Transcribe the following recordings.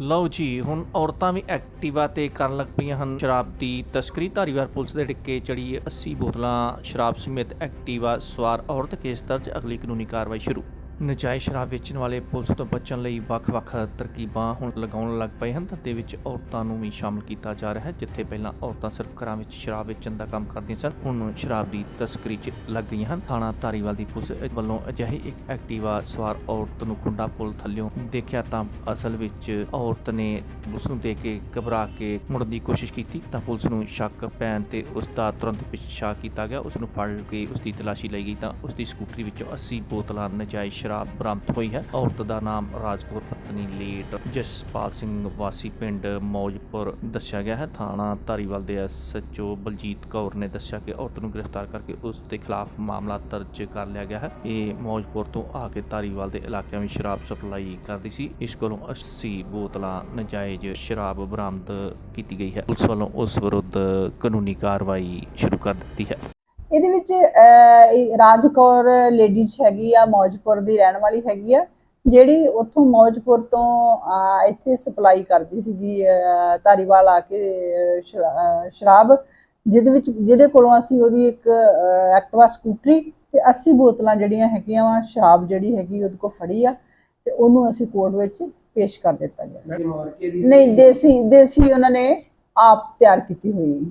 ਲਓ ਜੀ, ਹੁਣ ਔਰਤਾਂ ਵੀ ਐਕਟਿਵਾ ਤੇ ਕਰਨ ਲੱਗ ਪਈਆਂ ਹਨ। ਸ਼ਰਾਬ ਦੀ ਤਸਕਰੀ, ਧਾਰੀਵਾਲ ਪੁਲਿਸ ਦੇ ਡਿੱਕੇ ਚੜੀ 80 ਬੋਤਲਾਂ ਸ਼ਰਾਬ ਸਮੇਤ ਐਕਟਿਵਾ ਸਵਾਰ ਔਰਤ ਕੇਸ ਦਰਜ, ਅਗਲੀ ਕਾਨੂੰਨੀ ਕਾਰਵਾਈ ਸ਼ੁਰੂ। ਨਜਾਇਜ਼ ਸ਼ਰਾਬ ਵੇਚਣ ਵਾਲੇ ਪੁਲਿਸ ਤੋਂ ਬਚਣ ਲਈ ਵੱਖ-ਵੱਖ ਤਰਕੀਬਾਂ ਹੁਣ ਲਗਾਉਣ ਲੱਗ ਪਏ ਹਨ ਤੇ ਵਿੱਚ ਔਰਤਾਂ ਨੂੰ ਵੀ ਸ਼ਾਮਲ ਕੀਤਾ ਜਾ ਰਿਹਾ ਹੈ, ਜਿੱਥੇ ਪਹਿਲਾਂ ਔਰਤਾਂ ਸਿਰਫ ਘਰਾਂ ਵਿੱਚ ਸ਼ਰਾਬ ਵੇਚਣ ਦਾ ਕੰਮ ਕਰਦੀਆਂ ਸਨ, ਹੁਣ ਸ਼ਰਾਬ ਦੀ ਤਸਕਰੀ 'ਚ ਲੱਗ ਗਈਆਂ ਹਨ। ਥਾਣਾ ਧਾਰੀਵਾਲ ਦੀ ਪੁਲਿਸ ਵੱਲੋਂ ਅਜਿਹੀ ਇੱਕ ਐਕਟਿਵਾ ਸਵਾਰ ਔਰਤ ਨੂੰ ਕੁੰਡਾ ਪੁਲ ਥੱਲਿਓਂ ਦੇਖਿਆ ਤਾਂ ਅਸਲ ਵਿੱਚ ਔਰਤ ਨੇ ਉਸ ਨੂੰ ਦੇਖ ਕੇ ਘਬਰਾ ਕੇ ਮੁੜਨ ਦੀ ਕੋਸ਼ਿਸ਼ ਕੀਤੀ ਤਾਂ ਪੁਲਿਸ ਨੂੰ ਸ਼ੱਕ ਪੈਣ ਤੇ ਉਸ ਦਾ ਤੁਰੰਤ ਪਿੱਛਾ ਕੀਤਾ ਗਿਆ। ਉਸ ਨੂੰ ਫੜ ਕੇ ਉਸ ਦੀ ਤਲਾਸ਼ੀ ਲਈ ਗਈ ਤਾਂ ਉਸ ਦੀ ਸਕੂਟਰੀ ਵਿੱਚੋਂ 80 ਬੋਤਲਾਂ ਨਜਾਇਜ਼ ਸ਼ਰਾਬ ਬਰਾਮਦ ਹੋਈ ਹੈ। ਔਰਤ ਦਾ ਨਾਮ ਰਾਜਕੌਰ ਪਤਨੀ ਲੇਟ ਜਸਪਾਲ ਸਿੰਘ ਵਾਸੀ ਪਿੰਡ ਮੌਜਪੁਰ ਦੱਸਿਆ ਗਿਆ ਹੈ। ਥਾਣਾ ਧਾਰੀਵਾਲ ਦੇ ਐਸਐਚਓ ਬਲਜੀਤ ਕੌਰ ਨੇ ਦੱਸਿਆ ਕਿ ਔਰਤ ਨੂੰ ਗ੍ਰਿਫਤਾਰ ਕਰਕੇ ਉਸ ਦੇ ਖਿਲਾਫ ਮਾਮਲਾ ਦਰਜ ਕਰ ਲਿਆ ਗਿਆ ਹੈ। ਇਹ ਮੌਜਪੁਰ ਤੋਂ ਆ ਕੇ ਧਾਰੀਵਾਲ ਦੇ ਇਲਾਕਿਆਂ ਵਿੱਚ ਸ਼ਰਾਬ ਸਪਲਾਈ ਕਰਦੀ ਸੀ। ਇਸ ਕੋਲੋਂ 80 ਬੋਤਲਾਂ ਨਜਾਇਜ਼ ਸ਼ਰਾਬ ਬਰਾਮਦ ਕੀਤੀ ਗਈ ਹੈ। ਪੁਲਿਸ ਵੱਲੋਂ ਉਸ ਵਿਰੁੱਧ ਕਾਨੂੰਨੀ ਕਾਰਵਾਈ ਸ਼ੁਰੂ ਕਰ ਦਿੱਤੀ ਹੈ। ਇਹਦੇ ਵਿੱਚ ਰਾਜਕੌਰ ਲੇਡੀਜ਼ ਹੈਗੀ ਆ ਮੌਜਪੁਰ ਦੀ ਰਹਿਣ ਵਾਲੀ ਹੈਗੀ ਆ ਜਿਹੜੀ ਉੱਥੋਂ ਮੌਜਪੁਰ ਤੋਂ ਇੱਥੇ ਸਪਲਾਈ ਕਰਦੀ ਸੀਗੀ ਧਾਰੀਵਾਲ ਆ ਕੇ ਸ਼ਰਾਬ ਜਿਹਦੇ ਵਿੱਚ ਜਿਹਦੇ ਕੋਲੋਂ ਅਸੀਂ ਉਹਦੀ ਇੱਕ ਐਕਟਿਵਾ ਸਕੂਟਰੀ ਤੇ 80 ਬੋਤਲਾਂ ਜਿਹੜੀਆਂ ਹੈਗੀਆਂ ਵਾ ਸ਼ਰਾਬ ਜਿਹੜੀ ਹੈਗੀ ਉਹਦੇ ਕੋਲ ਫੜੀ ਆ ਤੇ ਉਹਨੂੰ ਅਸੀਂ ਕੋਰਟ ਵਿੱਚ ਪੇਸ਼ ਕਰ ਦਿੱਤਾ ਗਿਆ। ਨਹੀਂ ਦੇਸੀ ਦੇਸੀ ਉਹਨਾਂ ਨੇ ਆਪ ਤਿਆਰ ਕੀਤੀ ਹੋਈ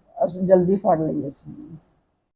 ਅਸੀਂ ਜਲਦੀ ਫੜ ਲਈ ਅਸੀਂ